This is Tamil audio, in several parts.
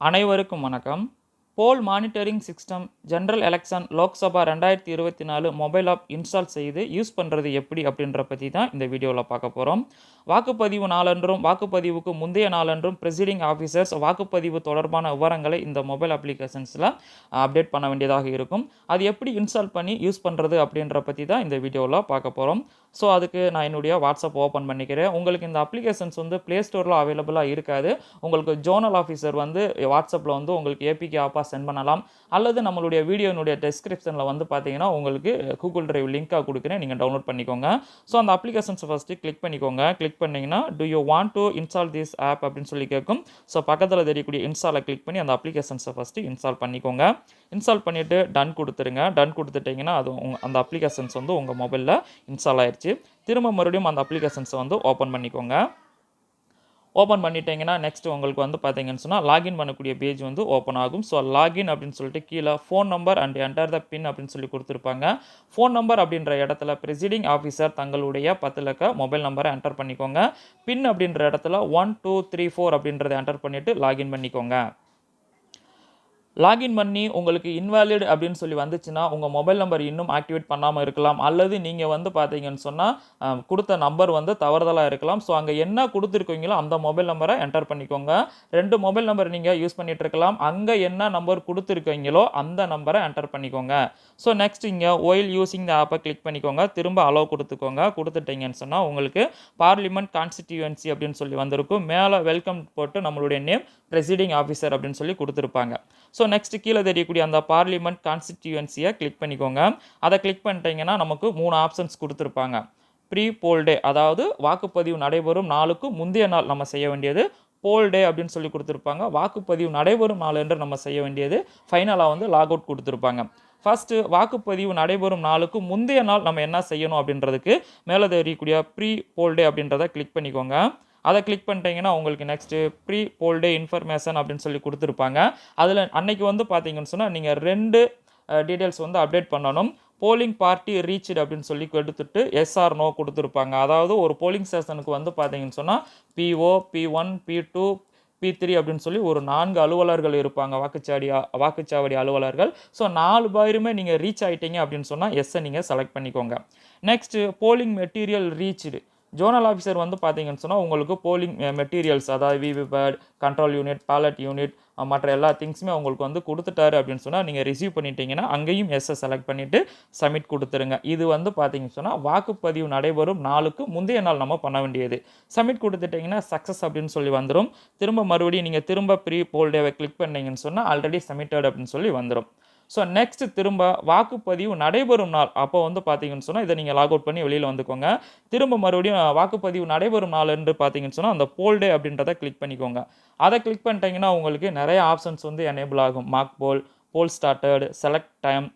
அனைவருக்கும் வணக்கம். Poll monitoring system general election Lok Sabha ரெண்டாயிரத்தி இருபத்தி நாலு மொபைல் ஆப் இன்ஸ்டால் செய்து யூஸ் பண்ணுறது எப்படி அப்படின்ற பற்றி தான் இந்த வீடியோவில் பார்க்க போகிறோம் வாக்குப்பதிவு நாளன்றும் வாக்குப்பதிவுக்கு முந்தைய நாளன்றும் ப்ரெசிடிங் ஆஃபீஸர்ஸ் வாக்குப்பதிவு தொடர்பான விவரங்களை இந்த மொபைல் அப்ளிகேஷன்ஸில் அப்டேட் பண்ண வேண்டியதாக இருக்கும். அது எப்படி இன்ஸ்டால் பண்ணி யூஸ் பண்ணுறது அப்படின்ற பற்றி தான் இந்த வீடியோவில் பார்க்க போகிறோம் ஸோ அதுக்கு நான் என்னுடைய வாட்ஸ்அப் ஓப்பன் பண்ணிக்கிறேன். உங்களுக்கு இந்த அப்ளிகேஷன்ஸ் வந்து ப்ளே ஸ்டோரில் அவைலபிளாக இருக்காது. உங்களுக்கு ஜோனல் ஆஃபீஸர் வந்து வாட்ஸ்அப்பில் வந்து உங்களுக்கு ஏபிகே ஆப்பாக சென்ட் பண்ணலாம். அல்லது நம்மளுடைய வீடியோனுடைய டெஸ்கிரிப்ஷனில் வந்து பார்த்தீங்கன்னா உங்களுக்கு கூகுள் டிரைவ் லிங்காக கொடுக்குறேன். நீங்கள் டவுன்லோட் பண்ணிக்கோங்க. ஸோ அந்த அப்ளிகேஷன்ஸை ஃபஸ்ட்டு கிளிக் பண்ணிக்கோங்க. கிளிக் பண்ணிங்கன்னா do you want to install this app அப்படின்னு சொல்லி கேட்கும். ஸோ பக்கத்தில் தெரியக்கூடிய இன்ஸ்டாலை கிளிக் பண்ணி அந்த அப்ளிகேஷன்ஸை ஃபஸ்ட்டு இன்ஸ்டால் பண்ணிக்கோங்க. இன்ஸ்டால் பண்ணிவிட்டு டன் கொடுத்துருங்க. டன் கொடுத்துட்டிங்கன்னா அது உங் அந்த அப்ளிகேஷன்ஸ் வந்து உங்கள் மொபைலில் இன்ஸ்டால் ஆயிடுச்சு திரும்ப மறுபடியும் அந்த அப்ளிகேஷன்ஸை வந்து ஓப்பன் பண்ணிக்கோங்க. ஓப்பன் பண்ணிட்டீங்கன்னா நெக்ஸ்ட் உங்களுக்கு வந்து பார்த்தீங்கன்னு சொன்னால் லாகின் பண்ணக்கூடிய பேஜ் வந்து ஓப்பன் ஆகும். ஸோ லாகின் அப்படின்னு சொல்லிட்டு கீழே phone number and enter the pin அப்படின்னு சொல்லி கொடுத்துருப்பாங்க. ஃபோன் நம்பர் அப்படின்ற இடத்துல ப்ரெசிடிங் ஆஃபீஸர் தங்களுடைய பத்து லக்க மொபைல் நம்பரை என்டர் பண்ணிக்கோங்க. பின் அப்படின்ற இடத்துல ஒன் டூ த்ரீ ஃபோர் அப்படின்றத என்டர் பண்ணிவிட்டு லாகின் பண்ணிக்கோங்க. லாகின் பண்ணி உங்களுக்கு இன்வாலிட் அப்படின்னு சொல்லி வந்துச்சுன்னா உங்கள் மொபைல் நம்பர் இன்னும் ஆக்டிவேட் பண்ணாமல் இருக்கலாம். அல்லது நீங்கள் வந்து பார்த்தீங்கன்னு சொன்னால் கொடுத்த நம்பர் வந்து தவறுதலாக இருக்கலாம். ஸோ அங்கே என்ன கொடுத்துருக்கீங்களோ அந்த மொபைல் நம்பரை என்டர் பண்ணிக்கோங்க. ரெண்டு மொபைல் நம்பர் நீங்கள் யூஸ் பண்ணிட்டு இருக்கலாம். அங்கே என்ன நம்பர் கொடுத்துருக்கீங்களோ அந்த நம்பரை என்டர் பண்ணிக்கோங்க. ஸோ நெக்ஸ்ட் இங்கே ஒயில் யூஸிங் த ஆப்பை கிளிக் பண்ணிக்கோங்க. திரும்ப அலோவ் கொடுத்துக்கோங்க. கொடுத்துட்டீங்கன்னு சொன்னால் உங்களுக்கு பார்லிமெண்ட் கான்ஸ்டிடியூவன்சி அப்படின்னு சொல்லி வந்திருக்கும். மேலே வெல்கம் போட்டு நம்மளுடைய நேம் ப்ரெசிடிங் ஆஃபீஸர் அப்படின்னு சொல்லி கொடுத்துருப்பாங்க. ஸோ நெக்ஸ்ட் கீழே தெரியக்கூடிய அந்த பார்லிமெண்ட் கான்ஸ்டிடியூவன்சியை கிளிக் பண்ணிக்கோங்க. அதை கிளிக் பண்ணிட்டீங்கன்னா நமக்கு மூணு ஆப்ஷன்ஸ் கொடுத்துருப்பாங்க. ப்ரீ போல் டே அதாவது வாக்குப்பதிவு நடைபெறும் நாளுக்கு முந்தைய நாள் நம்ம செய்ய வேண்டியது போல் டே அப்படின்னு சொல்லி கொடுத்துருப்பாங்க. வாக்குப்பதிவு நடைபெறும் நாள் என்று நம்ம செய்ய வேண்டியது ஃபைனலாக வந்து லாக் அவுட் கொடுத்துருப்பாங்க. ஃபஸ்ட்டு வாக்குப்பதிவு நடைபெறும் நாளுக்கு முந்தைய நாள் நம்ம என்ன செய்யணும் அப்படின்றதுக்கு மேலே தெரியக்கூடிய ப்ரீ போல் டே அப்படின்றத கிளிக் பண்ணிக்கோங்க. அதை கிளிக் பண்ணிட்டீங்கன்னா உங்களுக்கு next pre poll day information அப்படின்னு சொல்லி கொடுத்துருப்பாங்க. அதில் அன்னைக்கு வந்து பார்த்தீங்கன்னு சொன்னால் நீங்கள் ரெண்டு டீட்டெயில்ஸ் வந்து அப்டேட் பண்ணணும். போலிங் பார்ட்டி ரீச்சு அப்படின்னு சொல்லி கொடுத்துட்டு எஸ்ஆர் நோ கொடுத்துருப்பாங்க. அதாவது ஒரு போலிங் ஸ்டேஷனுக்கு வந்து பார்த்தீங்கன்னு சொன்னால் PO P one P two P three அப்படின்னு சொல்லி ஒரு நான்கு அலுவலர்கள் இருப்பாங்க. வாக்குச்சாவடி வாக்குச்சாவடி அலுவலர்கள். ஸோ நாலு பேருமே நீங்கள் ரீச் ஆகிட்டீங்க அப்படின்னு சொன்னால் எஸ்ஸை நீங்கள் செலக்ட் பண்ணிக்கோங்க. Next polling material reached zonal officer வந்து பார்த்தீங்கன்னு சொன்னால் உங்களுக்கு போலிங் மெட்டீரியல்ஸ் அதாவது VVPAT control unit ballot unit மற்ற எல்லா திங்ஸுமே உங்களுக்கு வந்து கொடுத்துட்டாரு அப்படின்னு சொன்னால் நீங்கள் ரிசீவ் பண்ணிட்டீங்கன்னா அங்கேயும் எஸ்ஸை செலக்ட் பண்ணிவிட்டு சப்மிட் கொடுத்துருங்க. இது வந்து பார்த்தீங்கன்னு சொன்னால் வாக்குப்பதிவு நடைபெறும் நாளுக்கு முந்தைய நாள் நம்ம பண்ண வேண்டியது. சப்மிட் கொடுத்துட்டிங்கன்னா சக்ஸஸ் அப்படின்னு சொல்லி வந்துடும் திரும்ப மறுபடியும் நீங்கள் திரும்ப ப்ரீ போல் டேவை கிளிக் பண்ணீங்கன்னு சொன்னால் ஆல்ரெடி சப்மிட்டட் அப்படின்னு சொல்லி வந்துடும் ஸோ நெக்ஸ்ட் திரும்ப வாக்குப்பதிவு நடைபெறும் நாள். அப்போ வந்து பார்த்தீங்கன்னு சொன்னால் இதை நீங்கள் லாக் அவுட் பண்ணி வெளியில் வந்துக்கோங்க. திரும்ப மறுபடியும் வாக்குப்பதிவு நடைபெறும் நாள் என்று பார்த்தீங்கன்னு சொன்னால் அந்த போல் டே அப்படின்றத கிளிக் பண்ணிக்கோங்க. அதை கிளிக் பண்ணிட்டீங்கன்னா உங்களுக்கு நிறைய ஆப்ஷன்ஸ் வந்து எனேபிள் ஆகும். Mark poll poll started select time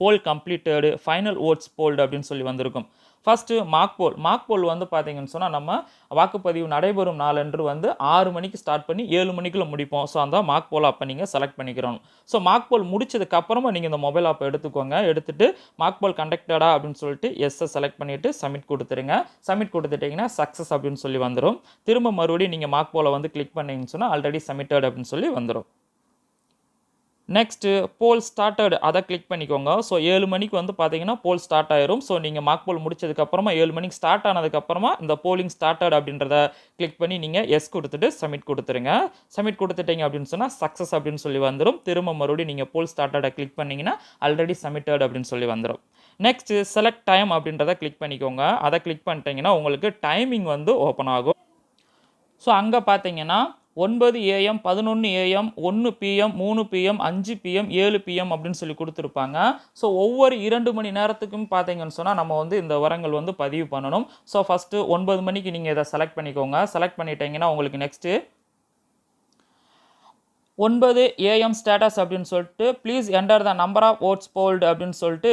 poll completed final votes polled அப்படின்னு சொல்லி வந்திருக்கும். First mark poll mark poll வந்து பார்த்தீங்கன்னு சொன்னால் நம்ம வாக்குப்பதிவு நடைபெறும் நாளன்று வந்து ஆறு மணிக்கு ஸ்டார்ட் பண்ணி ஏழு மணிக்குள்ளே முடிப்போம். ஸோ அந்த மார்க் போல் அப்போ நீங்கள் செலக்ட் பண்ணிக்கிறோம். ஸோ மார்க் போல் முடிச்சதுக்கப்புறமா நீங்கள் இந்த மொபைல் ஆப்பை எடுத்துக்கோங்க. எடுத்துட்டு மார்க் போல் கண்டக்டடா அப்படின்னு சொல்லிட்டு எஸ்ஸை செலக்ட் பண்ணிவிட்டு சப்மிட் கொடுத்துருங்க. சப்மிட் கொடுத்துட்டிங்கன்னா சக்ஸஸ் அப்படின்னு சொல்லி வந்துடும் திரும்ப மறுபடியும் நீங்கள் மார்க் போலை வந்து கிளிக் பண்ணீங்கன்னு சொன்னால் ஆல்ரெடி சப்மிட்டட் அப்படின்னு சொல்லி வந்துடும் நெக்ஸ்ட்டு போல் ஸ்டார்டட் அதை கிளிக் பண்ணிக்கோங்க. ஸோ ஏழு மணிக்கு வந்து பார்த்தீங்கன்னா போல் ஸ்டார்ட் ஆயிரும். ஸோ நீங்கள் மார்க் போல் முடிச்சதுக்கப்புறமா ஏழு மணிக்கு ஸ்டார்ட் ஆனதுக்கப்புறமா இந்த போலிங் ஸ்டார்டட் அப்படின்றத கிளிக் பண்ணி நீங்கள் எஸ் கொடுத்துட்டு சப்மிட் கொடுத்துருங்க. சப்மிட் கொடுத்துட்டீங்க அப்படின்னு சொன்னால் சக்ஸஸ் அப்படின்னு சொல்லி வந்துடும் திரும்ப மறுபடியும் நீங்கள் போல் ஸ்டார்டடை கிளிக் பண்ணிங்கன்னா ஆல்ரெடி சப்மிட்டட் அப்படின்னு சொல்லி வந்துடும் நெக்ஸ்ட்டு செலக்ட் டைம் அப்படின்றத கிளிக் பண்ணிக்கோங்க. அதை கிளிக் பண்ணிட்டீங்கன்னா உங்களுக்கு டைமிங் வந்து ஓப்பன் ஆகும். ஸோ அங்கே பார்த்தீங்கன்னா ஒன்பது ஏஎம் பதினொன்று ஏஎம் ஒன்று பிஎம் மூணு பிஎம் அஞ்சு பிஎம் ஏழு பிஎம் அப்படின்னு சொல்லி கொடுத்துருப்பாங்க. ஸோ ஒவ்வொரு இரண்டு மணி நேரத்துக்கும் பார்த்தீங்கன்னு சொன்னால் நம்ம வந்து இந்த உரங்கள் வந்து பதிவு பண்ணணும். ஸோ ஃபஸ்ட்டு ஒன்பது மணிக்கு நீங்கள் இதை செலக்ட் பண்ணிக்கோங்க. செலக்ட் பண்ணிட்டீங்கன்னா உங்களுக்கு நெக்ஸ்ட்டு ஒன்பது ஏஎம் ஸ்டேட்டஸ் அப்படின்னு சொல்லிட்டு please enter the number of votes polled அப்படின்னு சொல்லிட்டு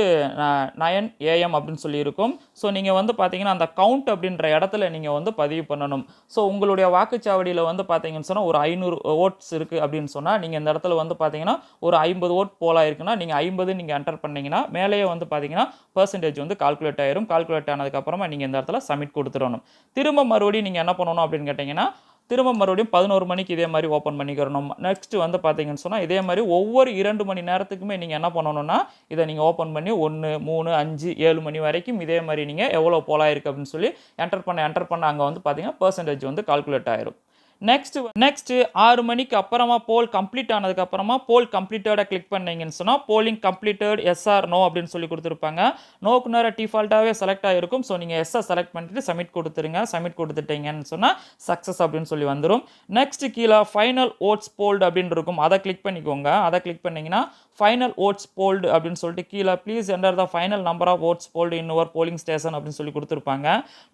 நயன் ஏஎம் அப்படின்னு சொல்லி இருக்கும் ஸோ நீங்கள் வந்து பார்த்தீங்கன்னா அந்த கவுண்ட் அப்படின்ற இடத்துல நீங்கள் வந்து பதிவு பண்ணணும். ஸோ உங்களுடைய வாக்குச்சாவடியில் வந்து பார்த்தீங்கன்னு சொன்னால் ஒரு ஐநூறு ஓட்ஸ் இருக்குது அப்படின்னு சொன்னால் நீங்கள் இந்த இடத்துல வந்து பார்த்தீங்கன்னா ஒரு ஐம்பது ஓட் போலாக இருக்குன்னா நீங்கள் ஐம்பது நீங்கள் என்டர் பண்ணிங்கன்னா மேலேயே வந்து பார்த்தீங்கன்னா பர்சன்டேஜ் வந்து கால்குலேட் ஆயிரும். கால்குலேட் ஆனதுக்கப்புறமா நீங்கள் இந்த இடத்துல சப்மிட் கொடுத்துடணும். திரும்ப மறுபடியும் நீங்கள் என்ன பண்ணணும் அப்படின்னு கேட்டிங்கன்னா திரும்ப மறுபடியும் பதினோரு மணிக்கு இதே மாதிரி ஓப்பன் பண்ணிக்கிறணும். நெக்ஸ்ட் வந்து பார்த்தீங்கன்னு சொன்னால் இதே மாதிரி ஒவ்வொரு இரண்டு மணி நேரத்துக்குமே நீங்கள் என்ன பண்ணணும்னா இதை நீங்கள் ஓப்பன் பண்ணி ஒன்று மூணு அஞ்சு ஏழு மணி வரைக்கும் இதே மாதிரி நீங்கள் எவ்வளோ போலாயிருக்கு அப்படின்னு சொல்லி என்டர் பண்ண என்டர் பண்ண அங்கே வந்து பார்த்தீங்கன்னா பர்சன்டேஜ் வந்து கால்குலேட் ஆயிரும். நெக்ஸ்ட் நெக்ஸ்ட் ஆறு மணிக்கு அப்புறமா போல் கம்ப்ளீட் ஆனதுக்கு அப்புறமா போல் கம்ப்ளீட்டடை கிளிக் பண்ணீங்கன்னு சொன்னால் போலிங் கம்ப்ளீட்டட் எஸ்ஆர் நோ அப்படின்னு சொல்லி கொடுத்துருப்பாங்க. நோக்கு நேரம் டிஃபால்ட்டாகவே செலக்ட் ஆகிருக்கும் ஸோ நீங்கள் எஸ்ஆர் செலக்ட் பண்ணிட்டு சப்மிட் கொடுத்துருங்க. சப்மிட் கொடுத்துட்டீங்கன்னு சொன்னால் சக்ஸஸ் அப்படின்னு சொல்லி வந்துடும் நெக்ஸ்ட் கீழே ஃபைனல் ஓட்ஸ் போல்டு அப்படின்னு இருக்கும். அதை கிளிக் பண்ணிக்கோங்க. அதை கிளிக் பண்ணிங்கன்னா ஃபைனல் ஓட்ஸ் போல்டு அப்படின்னு சொல்லிட்டு கீழே please enter the final number of votes polled in over polling station அப்படின்னு சொல்லி கொடுத்துருப்பாங்க.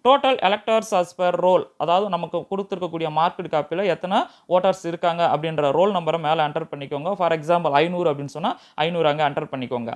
Total electors as per roll அதாவது நமக்கு கொடுத்துருக்கக்கூடிய மார்க்கெட் காப்பியில் எத்தனை ஓட்டர்ஸ் இருக்காங்க அப்படின்ற ரோல் நம்பரை மேலே என்டர் பண்ணிக்கோங்க. ஃபார் எக்ஸாம்பிள் ஐநூறு அப்படின்னு சொன்னால் ஐநூறு அங்கே என்டர் பண்ணிக்கோங்க.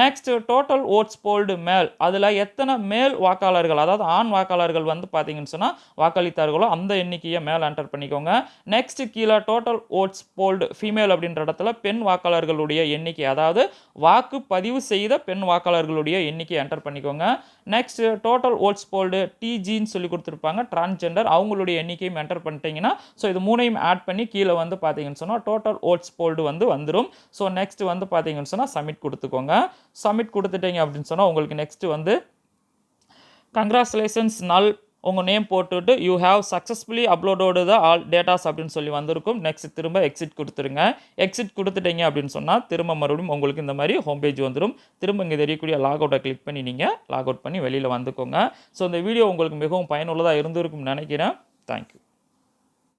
நெக்ஸ்ட் டோட்டல் ஓட்ஸ் போல்டு மேல் அதில் எத்தனை மேல் வாக்காளர்கள் அதாவது ஆண் வாக்காளர்கள் வந்து பார்த்தீங்கன்னு சொன்னால் வாக்களித்தார்களோ அந்த எண்ணிக்கையை மேலே என்டர் பண்ணிக்கோங்க. நெக்ஸ்ட் கீழே டோட்டல் ஓட்ஸ் போல்டு ஃபீமேல் அப்படின்ற இடத்துல பெண் வாக்காளர்களுடைய எண்ணிக்கை அதாவது வாக்கு பதிவு செய்த பெண் வாக்காளர்களுடைய எண்ணிக்கை என்டர் பண்ணிக்கோங்க. நெக்ஸ்ட் டோட்டல் ஓட்ஸ் போல்டு டிஜின்னு சொல்லி கொடுத்துருப்பாங்க டிரான்ஸ்ஜெண்டர் அவங்களுடைய எண்ணிக்கையும் என்டர் பண்ணிட்டீங்கன்னா ஸோ இது மூணையும் ஆட் பண்ணி கீழே வந்து பார்த்தீங்கன்னு சொன்னால் டோட்டல் ஓட்ஸ் போல்டு வந்து வந்துடும் ஸோ நெக்ஸ்ட் வந்து பார்த்தீங்கன்னு சொன்னால் சப்மிட் கொடுத்துக்கோங்க. சப்மிட் கொடுத்துட்டீங்க அப்படின்னு சொன்னால் உங்களுக்கு நெக்ஸ்ட்டு வந்து கங்க்ராச்சுலேஷன்ஸ் நல் உங்கள் நேம் போட்டுட்டு you have successfully uploaded the all datas அப்படின்னு சொல்லி வந்திருக்கும். நெக்ஸ்ட் திரும்ப எக்ஸிட் கொடுத்துருங்க. எக்ஸிட் கொடுத்துட்டீங்க அப்படின்னு சொன்னால் திரும்ப மறுபடியும் உங்களுக்கு இந்த மாதிரி ஹோம் பேஜ் வந்துடும் திரும்ப இங்கே தெரியக்கூடிய லாக் அவுட்டை கிளிக் பண்ணி நீங்கள் லாக் அவுட் பண்ணி வெளியில் வந்துக்கோங்க. ஸோ இந்த வீடியோ உங்களுக்கு மிகவும் பயனுள்ளதாக இருந்திருக்கும்னு நினைக்கிறேன். தேங்க்யூ